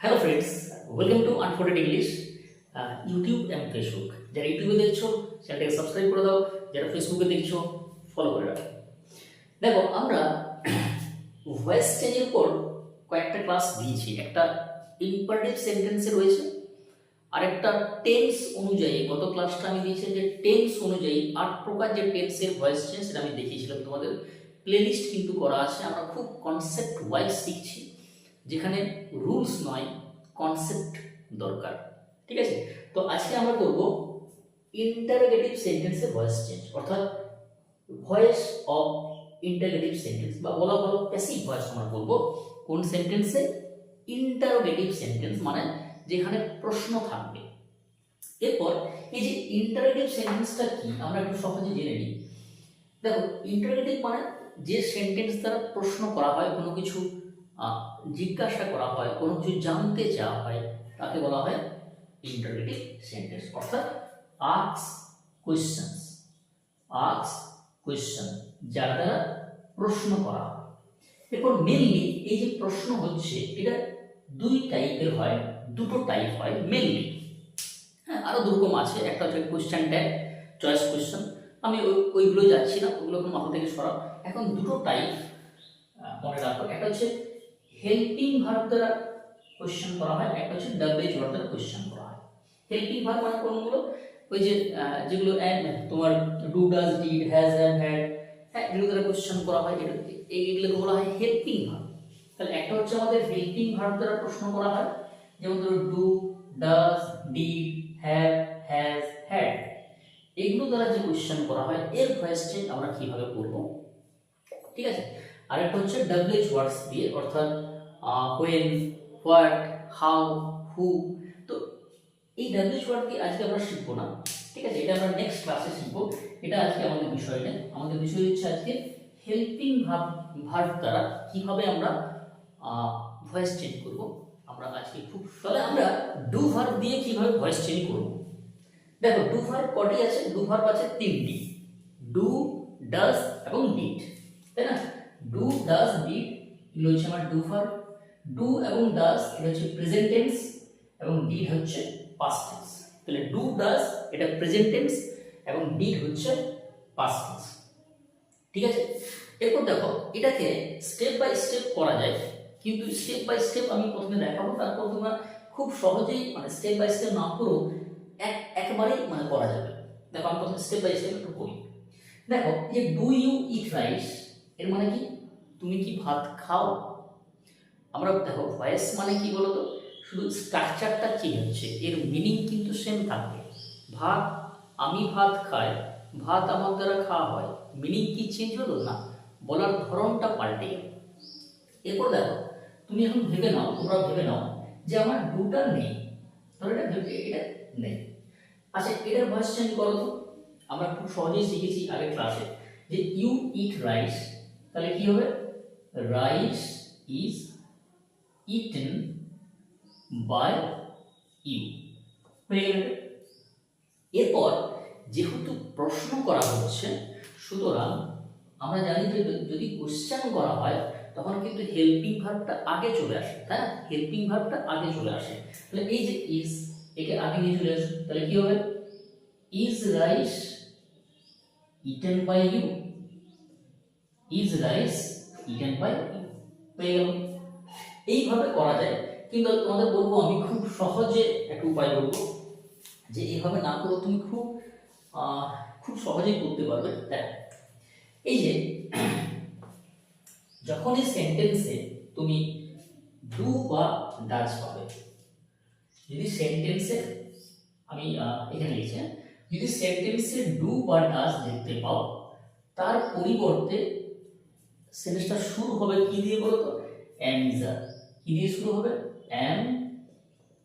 Hello friends welcome to আনফোর্ডেড English YouTube and Facebook যারা ইউটিউবে দেখছ, চ্যানেলটাকে সাবস্ক্রাইব করে দাও। যারা ফেসবুকে দেখছ ফলো করে রাখো। দেখো, আমরা ভয়েস চেঞ্জের উপর কয়েকটা ক্লাস দিয়েছি। একটা ইম্পারেটিভ সেন্টেন্সে রয়েছে, আর একটা টেন্স অনুযায়ী, গত ক্লাসটা আমি দিয়েছি যে টেন্স অনুযায়ী আট প্রকার যে টেন্সের ভয়েস চেঞ্জ সেটা আমি দেখিয়েছিলাম তোমাদের। প্লেলিস্ট কিন্তু করা আছে, আমরা খুব কনসেপ্ট ওয়াইজ শিখছি। যেখানে রুলস নয় কনসেপ্ট দরকার। ঠিক আছে? তো আজকে আমরা করব ইন্টারোগেটিভ সেন্টেন্সে ভয়েস চেঞ্জ অর্থাৎ ভয়েস অফ ইন্টারোগেটিভ সেন্টেন্স বা বলা ভালো প্যাসিভ ভয়েস আমরা বলব। কোন সেন্টেন্সে ইন্টারোগেটিভ সেন্টেন্স মানে যেখানে প্রশ্ন থাকবে। এরপর এই যে ইন্টারোগেটিভ সেন্টেন্সটা কি, আমরা একটু সহজে জেনে নিই। দেখো ইন্টারোগেটিভ মানে যে সেন্টেন্স দ্বারা প্রশ্ন করা হয় কোনো কিছু জিজ্ঞাসা করা হয়, কোনো কিছু জানতে চাওয়া হয়, তাকে বলা হয় ইন্টারোগেটিভ সেন্টেন্স অর্থাৎ আক্স কোয়েশ্চেন্স আক্স কোয়েশ্চেন যার দ্বারা প্রশ্ন করা এরপর মেনলি এই যে প্রশ্ন হচ্ছে, এটা দুই টাইপের হয়, দুটো টাইপ হয় মেনলি হ্যাঁ আরও দুরকম আছে, একটা হচ্ছে কোয়েশ্চেন ট্যাগ চয়েস কোয়েশ্চেন আমি ওই- ওইগুলো যাচ্ছি না, ওগুলো কোনো মাথা থেকে সরাও। এখন দুটো টাইপ মনে রাখো, একটা হচ্ছে হেল্পিং ভার্ব দ্বারা কোশ্চেন করা হয়, একটা হচ্ছে ডাব্লিউএইচ ভার্ব দ্বারা কোশ্চেন করা হয়। হেল্পিং ভার্ব মানে কোনগুলো ওই যে যেগুলো তোমার do does did has have had হ্যাঁ এগুলো দ্বারা কোশ্চেন করা হয়। এটা এইগুলোকে বলা হয় হেল্পিং ভার্ব তাহলে একটা হচ্ছে আমাদের হেল্পিং ভার্ব দ্বারা প্রশ্ন করা হয়, যেমন ধরো do does did have has had এগুলো দ্বারা যে কোশ্চেন করা হয়, এর ভয়েস চেঞ্জ আমরা কীভাবে করব? ঠিক আছে? আরেকটা হচ্ছে ডাব্লিউএইচ ওয়ার্ডস দিয়ে, অর্থাৎ হোয়েন হোয়াট হাউ হু তো এই ডাব্লিউএইচ ওয়ার্ড দিয়ে আজকে আমরা শিখব না, ঠিক আছে? এটা আমরা নেক্সট ক্লাসে শিখব। এটা আজকে আমাদের বিষয় আমাদের বিষয় হচ্ছে আজকে হেল্পিং ভাব ভার্ব দ্বারা কীভাবে আমরা ভয়েস চেঞ্জ করব। আমরা আজকে খুব, তাহলে আমরা ডু ভার্ব দিয়ে কীভাবে ভয়েস চেঞ্জ করব? দেখো ডু ভার্ব কটি আছে? ডু ভার্ব আছে তিনটি। ডু ডাজ এবং ডিড তাই না? ডু ডাজ ডিড এগুলো হচ্ছে আমার ডু ভার্ব ডু এবং ডাজ এটা হচ্ছে প্রেজেন্ট টেন্স এবং ডিড হচ্ছে পাস্ট টেন্স তাহলে ডু ডাজ এটা প্রেজেন্ট টেন্স এবং ডিড হচ্ছে পাস্ট টেন্স ঠিক আছে? এরপর দেখো, এটাকে স্টেপ বাই স্টেপ করা যায়। কিন্তু স্টেপ বাই স্টেপ আমি প্রথমে দেখাবো, তারপর তোমরা খুব সহজেই মানে স্টেপ বাই স্টেপ না করেও এক, একবারেই মানে করা যাবে। দেখো, আমি প্রথমে স্টেপ বাই স্টেপ একটু করি। দেখো যে ডু ইউ ইট রাইস এর মানে কি? তুমি কি ভাত খাও? আমরা দেখো ভয়েস মানে কি বলতো? শুধু স্ট্রাকচারটা চেঞ্জ হচ্ছে, এর মিনিং কিন্তু সেম থাকবে। ভাত আমি ভাত খাই, ভাত আমার দ্বারা খাওয়া হয় মিনিং কি চেঞ্জ হলো? না, বলার ধরনটা পাল্টে এরপর দেখো, তুমি এখন ভেবে নাও তোমরা ভেবে নাও যে আমার দুটা নেই ধরো এটা ভেবে, এটা নেই। আচ্ছা এটার ভয়েস চেঞ্জ করো তো। আমরা খুব সহজেই শিখেছি আগের ক্লাসে যে ইউ ইট রাইস তাহলে কি হবে? Rice is eaten by you হয়ে এরপর যেহেতু প্রশ্ন করা হচ্ছে, সুতরাং আমরা জানি যে যদি কোশ্চেন করা হয়, তখন কিন্তু হেল্পিং ভার্বটা আগে চলে আসে, তাই না? হেল্পিং ভার্বটা আগে চলে আসে। তাহলে এই যে ইজ একে আগে নিয়ে চলে আসে, তাহলে কি হবে? Is rice eaten by you is rice eaten by you হয়ে গেল। এইভাবে করা যায়, কিন্তু তোমাদের বলব, আমি খুব সহজে একটা উপায় বলব, যে এইভাবে না করো তুমি খুব খুব সহজেই করতে পারবে। দেখ, এই যে, যখন এই সেন্টেন্সে তুমি ডু বা ডাজ পাবে, যদি সেন্টেন্সে আমি এখানে লিখছি হ্যাঁ? যদি সেন্টেন্সে ডু বা ডাজ দেখতে পাও, তার পরিবর্তে সেন্টেন্সটা শুরু হবে কি দিয়ে বলো তো এম ইজ আর কি দিয়ে শুরু হবে? এম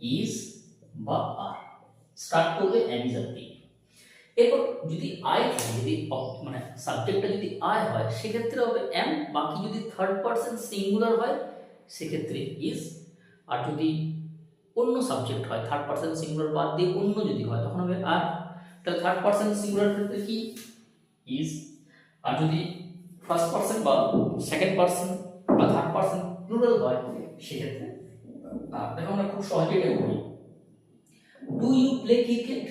ইজ বা আর স্টার্ট করবে এম ইজ আর এরপর যদি আই যদি মানে সাবজেক্টটা যদি আই হয়, সেক্ষেত্রে হবে এম বাকি যদি থার্ড পার্সন সিঙ্গুলার হয়, সেক্ষেত্রে ইজ আর যদি অন্য সাবজেক্ট হয় থার্ড পার্সন সিঙ্গুলার বাদ দিয়ে অন্য যদি হয়, তখন হবে আর তাহলে থার্ড পার্সন সিঙ্গুলার ক্ষেত্রে কি? ইজ আর যদি ফার্স্ট পার্সন বা সেকেন্ড পার্সন বা থার্ড পার্সন প্লুরাল হয় সেক্ষেত্রে দেখো আমরা খুব সহজে এটা করি। ডু ইউ প্লে ক্রিকেট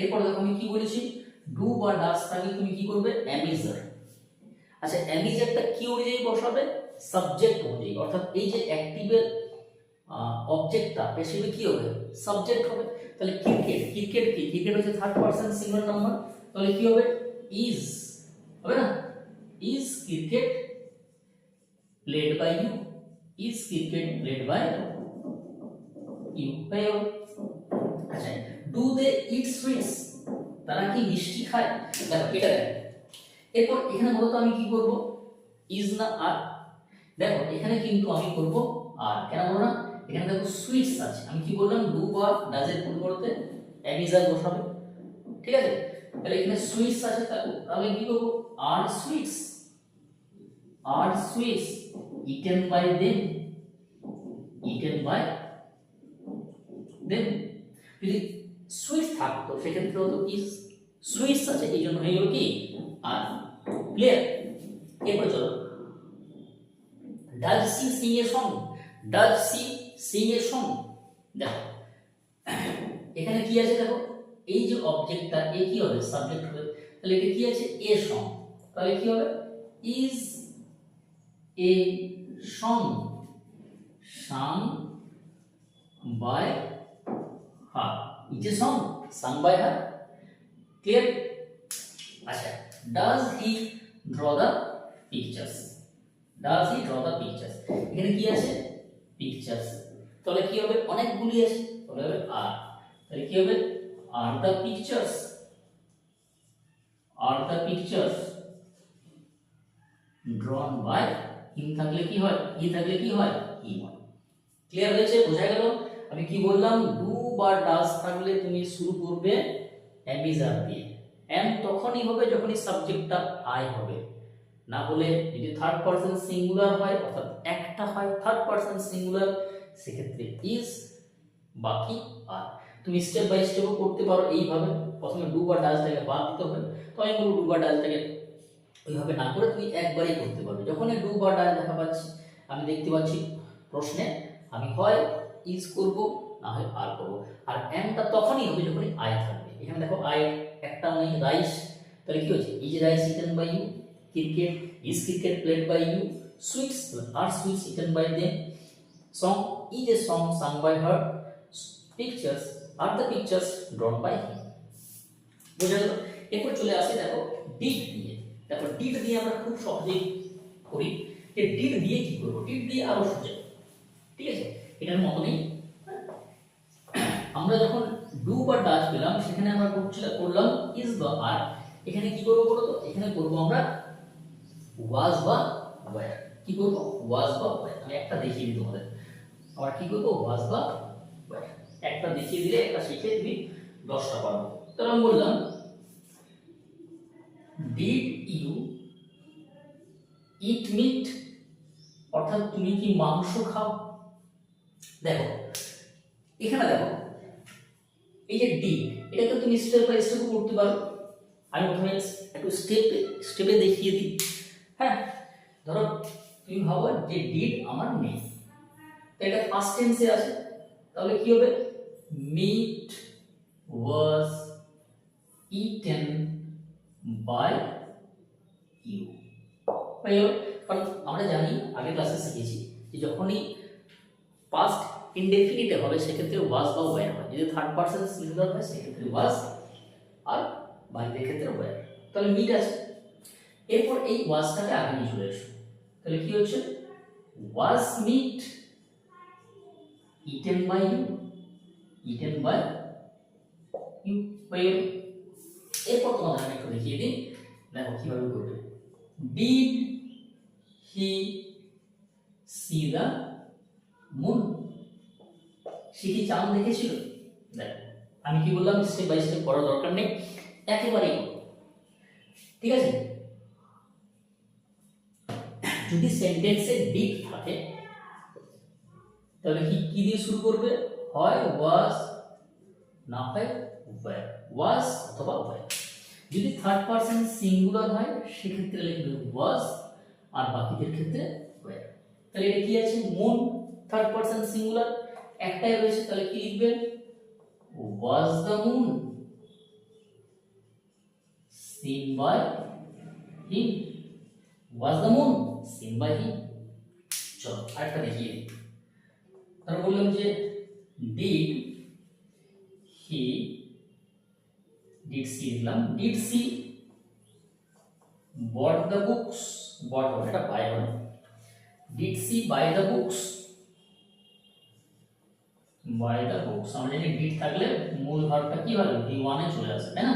এরপর দেখো আমি কি বলেছি? ডু বা ডাস থাকলে তুমি কি করবে? অ্যামিজার আচ্ছা অ্যামিজারটা কি অনুযায়ী বসাবে? সাবজেক্ট অনুযায়ী। অর্থাৎ এই যে অ্যাক্টিভের অবজেক্টটা হিসেবে কি হবে? সাবজেক্ট হবে। তাহলে ক্রিকেট ক্রিকেট কি? ক্রিকেট হচ্ছে থার্ড পারসন সিঙ্গুলার নাম্বার তাহলে কি হবে? ইজ হবে না? Is cricket played by you played by you হয়ে গেল আচ্ছা ডু দে ইট সুইটস তারা কি মিষ্টি খায়? দেখো, এটা দেখো। এরপর এখানে মূলত আমি কি করব? ইজ না আর দেখো, এখানে কিন্তু আমি করব আর কেন বলো না? এখানে দেখো সুইটস আছে। আমি কি বললাম ডু বা ডাজের পরিবর্তে অ্যামিজার বসাবে। ঠিক আছে? তাহলে এখানে সুইটস আছে, তাহলে কি করব? Are sweets are sweets eaten by them eaten by them যদি সুইটস থাকতো, সেক্ষেত্রে হতো ইজ সুইটস আছে, এই জন্য হয়ে গেল কি? আর ক্লিয়ার এরপরে চলো। Does she sing a song does she sing a song দেখো। এখানে কি আছে দেখো? এই যে অবজেক্টটা এ কি হবে? সাবজেক্ট হবে। তাহলে এটা কি আছে? এ সং তাহলে কি হবে? Is a song, sung by her is a song, sung by her clear আচ্ছা does he draw the pictures does he draw the pictures এখানে কি আছে? পিকচার্স তাহলে কি হবে? অনেকগুলি আছে। তাহলে হবে আর তাহলে কি হবে? Are the pictures are the pictures drawn by him থাকলে কি হয়? হি থাকলে কি হয়? হি হয়? ক্লিয়ার হয়েছে? বোঝা গেল? আমি কি বললাম? ডু বা ডাজ থাকলে তুমি শুরু করবে অ্যামিজার দিয়ে। এম তখনই হবে যখনই সাবজেক্টটা আই হবে। না হলে যদি থার্ড পারসন সিঙ্গুলার হয়, অর্থাৎ একটা হয় থার্ড পারসন সিঙ্গুলার সেক্ষেত্রে ইজ বাকি আর। তুমি স্টেপ বাই স্টেপও করতে পারো এইভাবে। প্রথমে ডু বা ডাজটাকে বাদ দিতে হবে। তো আমি বলব ডু বা ডাজটাকে ওইভাবে না করে তুমি একবারেই করতে পারবে। যখনই ডু বা ডাজ দেখা পাচ্ছি, আমি দেখতে পাচ্ছি প্রশ্নে আমি হয় ইজ করব, না হয় আর করব। আর এমটা তখনই হবে যখনই আই থাকবে। এখানে দেখো আই একটা নেই রাইস তাহলে কি হচ্ছে is rice eaten by you cricket is cricket played by you sweets are sweets eaten by them song is a song sung by her pictures are the pictures drawn by him বোঝা গেল? এরপর চলে আসে, দেখো ডিট দিয়ে দেখো ডিট দিয়ে আমরা খুব সহজেই করি যে ডিট দিয়ে কি করব? ডিট দিয়ে আরও সোজা ঠিক আছে? এটার মতো নেই। আমরা যখন ডু বা ডাচ পেলাম, সেখানে আমরা করছিলাম, করলাম ইজ বা আর এখানে কি করব বলো তো এখানে করব আমরা ওয়াজ বা ওয়্যার কি করব? ওয়াজ বা ওয়্যার আমি একটা দেখিয়ে দিই তোমাদের। আবার কি করব? ওয়াজ বা ওয়্যার একটা দেখিয়ে দিলে, একটা শিখে তুমি দশটা পারব তাহলে আমি বললাম ডিড ইউ ইট মিট অর্থাৎ তুমি কি মাংস খাও? দেখো, এখানে দেখো, এই যে ডি এটাকে তুমি স্টেপ বাই স্টেপ করতে পারো। আমি প্রথমে একটু স্টেপ স্টেপে দেখিয়ে দিই। হ্যাঁ ধরো তুমি ভাবো যে ডিড আমার নেই তো এটা ফার্স্ট টেন্সে আছে। তাহলে কি হবে? Meat was eaten by you হয়ে গেল কারণ আমরা জানি, আগের ক্লাসে শিখেছি, যে যখনই পাস্ট ইনডেফিনিটে হবে, সেক্ষেত্রে ওয়াজ বা ওয়্যার হয়। যদি থার্ড পার্সন সিঙ্গুলার হয়, সেক্ষেত্রে ওয়াজ আর বাকিদের ক্ষেত্রে ওয়্যার তাহলে মিট আছে। এরপর এই ওয়াজটাকে আগে নিয়ে চলে এসো। তাহলে কি হচ্ছে? Was meat eaten by you eaten by you হয়ে গেল এরপর তোমাদের আমি একটু দেখিয়ে দিই। দেখো, কীভাবে করবে? Did he see the moon সে কি চাঁদ দেখেছিল? দেখো, আমি কি বললাম স্টেপ বাই স্টেপ করার দরকার নেই, একেবারেই ঠিক আছে? যদি সেন্টেন্সে ডিড থাকে, তাহলে কি কি দিয়ে শুরু করবে? হয় ওয়াজ না হয় ওয়্যার ওয়াজ অথবা ওয়্যার যদি থার্ড পারসন সিঙ্গুলার হয়, সেক্ষেত্রে লিখবে ওয়াজ আর বাকিদের ক্ষেত্রে ওয়্যার তাহলে এটা কি আছে? মুন থার্ড পারসন সিঙ্গুলার একটাই রয়েছে, তাহলে কি লিখবেন was the moon seen by him was the moon seen by him চলো, আরেকটা দেখিয়ে দিই। তারপর বললাম যে ডিড হি ডিড সি লিখলাম। Did she bought the books bought হবে? এটা বাই হবে। Did she buy the books buy the books আমরা জানি ডিড থাকলে মূল ভার্বটা কি হবে ভি ওয়ানে চলে আসে, তাই না?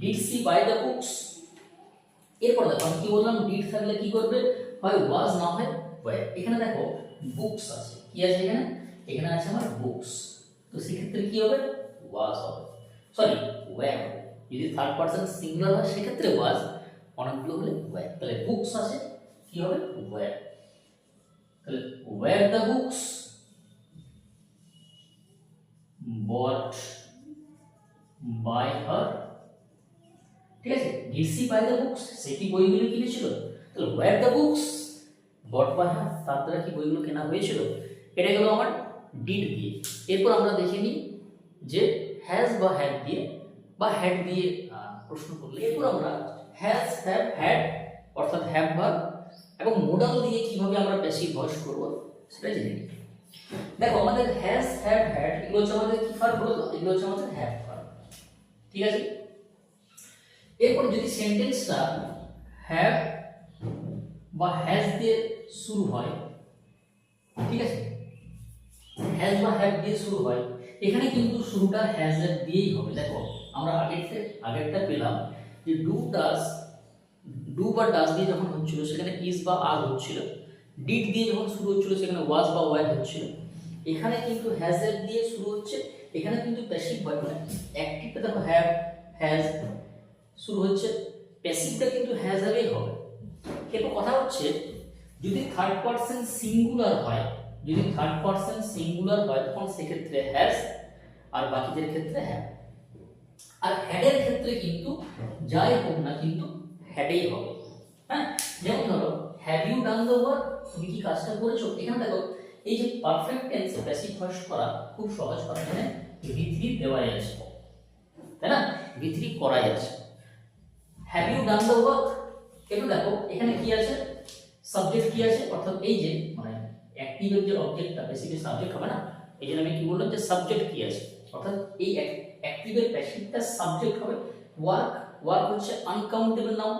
Did she buy the books এরপর দেখো, আমি কি বললাম? ডিড থাকলে কি করবে? হয় ওয়াজ না হয় ওয়ার এখানে দেখো বুকস আছে। কি আছে এখানে? এখানে আছে আমার বুকস তো সেক্ষেত্রে কি হবে? ওয়াজ হবে। সরি ওয়ার হবে। যদি থার্ড পার্সন সিঙ্গুলার হয়, সেক্ষেত্রে ওয়াজ অনেকগুলো হলে ওয়ার তাহলে বুকস আছে কি হবে? ওয়ার তাহলে were the books bought by her ঠিক আছে? ডিড বাই দ্য বুকস সে কি বইগুলো কিনেছিল? তাহলে were the books bought by her তার দ্বারা কি বইগুলো কেনা হয়েছিল? এটা গেল আমার ডিড দিয়ে। এরপর আমরা দেখে নিই যে হ্যাজ বা হ্যাড দিয়ে বা হ্যাড দিয়ে প্রশ্ন করলে এরপর আমরা হ্যাজ হ্যাভ হ্যাড অর্থাৎ হ্যাভ ভার্ব এবং মোডাল দিয়ে কীভাবে আমরা প্যাসিভ ভয়েস করব সেটা জেনে নিই। দেখো আমাদের হ্যাজ হ্যাভ হ্যাড এগুলো হচ্ছে আমাদের কি ভার্ব বলতো এগুলো হচ্ছে আমাদের হ্যাভ ভার্ব ঠিক আছে? এরপর যদি সেন্টেন্সটা হ্যাভ বা হ্যাজ দিয়ে শুরু হয় ঠিক আছে? হ্যাজ বা হ্যাভ দিয়ে শুরু হয় এখানে কিন্তু শুরুটা হ্যাজ দিয়েই হবে দেখো। আমরা আগেরটা আগেরটা পেলাম যে ডু ডাস ডু বা ডাস দিয়ে যখন হচ্ছিল, সেখানে ইজ বা আর হচ্ছিল ডিড দিয়ে যখন শুরু হচ্ছিল, সেখানে ওয়াজ বা ওয়ার হচ্ছিল। এখানে কিন্তু হ্যাজ এর দিয়ে শুরু হচ্ছে, এখানে কিন্তু প্যাসিভ ভার্ব মানে অ্যাক্টিভটা দেখো হ্যাভ হ্যাজ শুরু হচ্ছে প্যাসিভটা কিন্তু হ্যাজ হ্যাভেই হবে। এরপর কথা হচ্ছে, যদি থার্ড পার্সন সিঙ্গুলার হয়, যদি থার্ড পার্সন সিঙ্গুলার হয়, তখন সেক্ষেত্রে হ্যাজ আর বাকিদের ক্ষেত্রে হ্যাভ আর হ্যাডের ক্ষেত্রে কিন্তু যাই হোক না কিন্তু হ্যাডেই হবে। হ্যাঁ? যেমন ধরো have you done the work তুমি কি কাজটা করেছ? এখানে দেখো, এই যে পারফেক্ট টেন্সে প্যাসিভ ভয়েস করা খুব সহজ করা এখানে ভিথ্রি দেওয়াই আছে। তাই না? ভিথ্রি করাই আছে। Have you done the work একটু দেখো, এখানে কি আছে? সাবজেক্ট কি আছে? অর্থাৎ এই যে মানে অ্যাক্টিভের যে অবজেক্টটা বেসিক্যালি সাবজেক্ট হবে না? এই জন্য আমি কি বললাম যে সাবজেক্ট কি আছে? অর্থাৎ এই অ্যাক্টিভের প্যাসিভটা সাবজেক্ট হবে ওয়ার্ক ওয়ার্ক হচ্ছে আনকাউন্টেবল নাউন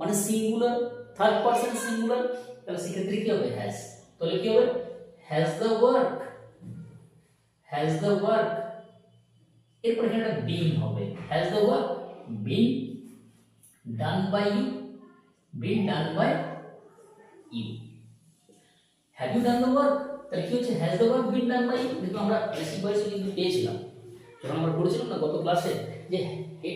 মানে সিঙ্গুলার থার্ড পারসন সিঙ্গুলার তাহলে সেক্ষেত্রে কি হবে? হ্যাজ তাহলে কি হবে? Has the work has the work এরপর একটা বিন হবে। Has the work been done by you been done by you have you done the work তাহলে কি হচ্ছে? Has the work been done by you দেখো আমরা প্যাসিভ ভয়েসে কিন্তু পেয়েছিলাম। যখন আমরা পড়েছিলাম না গত ক্লাসে যে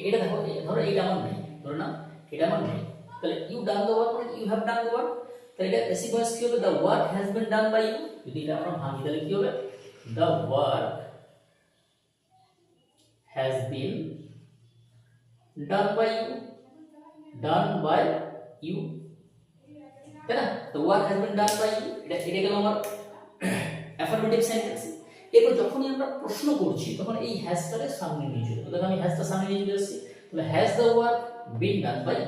এটা দেখো ধরো এটা আমার নেই, ধরো না এটা আমার নেই। তাহলে ইউ ডান দ্য ওয়ার্ক মানে you have done the work তাহলে এটা ভয়েস কি হবে? The work has been done by you যদি এটা আমরা ভাঙি, তাহলে কি হবে? The work has been done by you. Done by you. তাই না? The work has been done by you. এটা এটা গেল আমার অ্যাফার্মেটিভ সেন্টেন্স এরপর যখনই আমরা প্রশ্ন করছি, তখন এই হ্যাজটাকে সামনে নিয়ে চলে। দেখো আমি হ্যাজটা সামনে নিয়ে চলে এসেছি তাহলে has the work been done by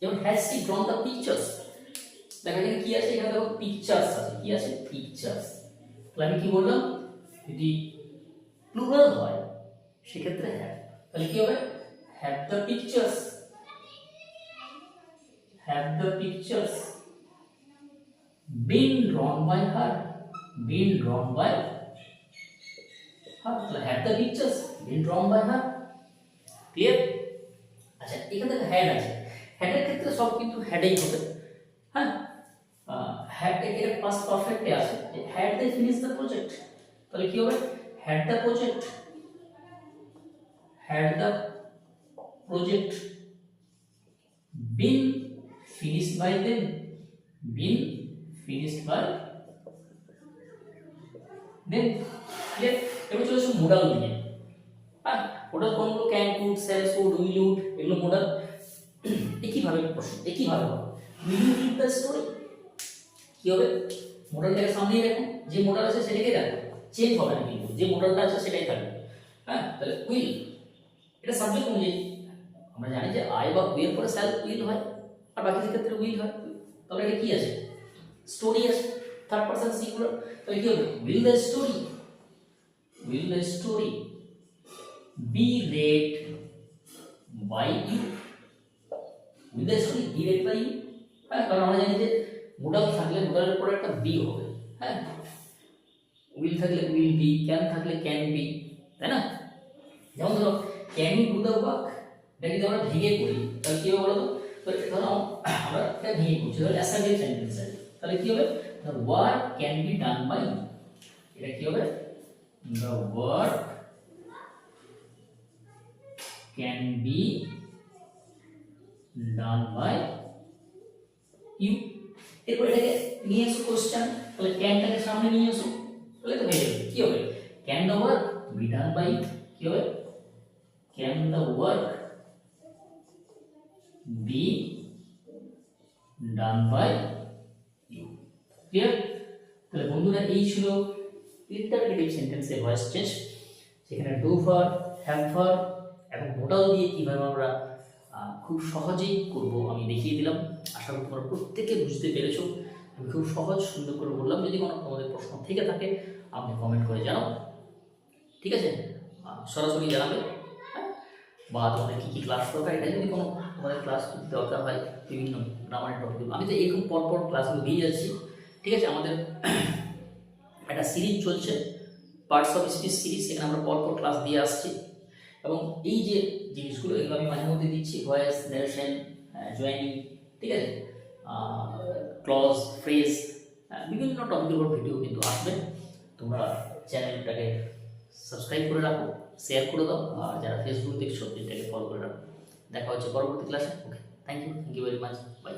যেমন has she drawn the pictures দেখো এখানে কি আছে এখানে, দেখো পিকচার্স আছে। কি আছে? পিকচার্স তাহলে আমি কি বললাম? যদি প্লুরাল হয়, সেক্ষেত্রে হ্যাভ তাহলে কি হবে? Have the pictures have the pictures been drawn by her been drawn by her তাহলে have the pictures been drawn by her clear আচ্ছা এখানে দেখো হ্যাড আছে হ্যাডের ক্ষেত্রে সব কিন্তু হ্যাডেই হবে হ্যাঁ হ্যাড এর পাস পারফেক্টে আছে had they finish the project তাহলে কি হবে had the project had the project been finished by them been finished by them clear এবার চলে আসুন মোডাল দিয়ে হ্যাঁ মোডাল কোনগুলো can could shall should will would এগুলো মোডাল একইভাবে প্রশ্ন, একইভাবে হবে। Will you read the story কি হবে? মোডালটাকে সামনেই রাখুন। যে মোডাল আছে সেটাকে রাখুন। চেঞ্জ হবে না কিন্তু। যে মোডালটা আছে সেটাই থাকবে। হ্যাঁ তাহলে উইল এটা সাবজেক্ট অনুযায়ী। আমরা জানি যে আই বা উইল পরে সেলফ উইল হয়। আর বাকি ক্ষেত্রে উইল হয়। তাহলে এটা কি আছে? স্টোরি আছে। থার্ড পার্সন সিঙ্গুলার তাহলে কি হবে? Will the story will the story be read by you will the story be read by you হ্যাঁ কারণ আমরা জানি যে মোডাল থাকলে মোডালের পরে একটা বি হবে। হ্যাঁ উইল থাকলে উইল বি ক্যান থাকলে ক্যান বি তাই না? যেমন ধরো can you do the work এটা যদি আমরা ভেঙে করি, তাহলে কি হবে বলো তো ধরো, আমরা এটা ভেঙে করছি ধরো অ্যাসাইভেল সেন্টেন্স তাহলে কি হবে? The work can be done by এটা কি হবে the work can be done by you এরপর এটাকে নিয়ে এসো কোশ্চেন তাহলে ক্যানটাকে সামনে নিয়ে এসো তাহলে তো হয়ে যাবে কি হবে can the work be done by কি হবে can the work be done by you clear তাহলে বন্ধুরা, এই ছিল ইন্টারগ্রেটিভ সেন্টেন্সের ভয়েস চেঞ্জ সেখানে ডু ফর হ্যাভ ফর এবং মোটাল দিয়ে কীভাবে আমরা খুব সহজেই করব আমি দেখিয়ে দিলাম। আশা করি তোমরা প্রত্যেকে বুঝতে পেরেছ। আমি খুব সহজ সুন্দর করে বললাম। যদি কোনো তোমাদের প্রশ্ন থেকে থাকে, আপনি কমেন্ট করে জানাও। ঠিক আছে? সরাসরি জানাবে। হ্যাঁ? বা তোমাদের কী কী ক্লাস দরকার? এটা যদি কোনো তোমাদের ক্লাস দরকার হয়, বিভিন্ন গ্রামারের টপিক আমি তো এরকম পরপর ক্লাসগুলো দিয়ে যাচ্ছি। ঠিক আছে, আমাদের একটা সিরিজ চলছে পার্টস অফ স্পিচ সিরিজ সেখানে আমরা পরপর ক্লাস দিয়ে আসছি। এবং এই যে জিনিসগুলো এগুলো আমি মাঝে মধ্যে দিচ্ছি ভয়েস নারেশন জয়েনিং ঠিক আছে? ক্লজ ফ্রেজ বিভিন্ন টপিকের উপর ভিডিও কিন্তু আসবে। তোমরা চ্যানেলটাকে সাবস্ক্রাইব করে রাখো শেয়ার করে দাও, আর যারা ফেসবুক দেখছ, পেজটাকে ফলো করে রাখো। দেখা হচ্ছে পরবর্তী ক্লাসে okay thank you thank you very much bye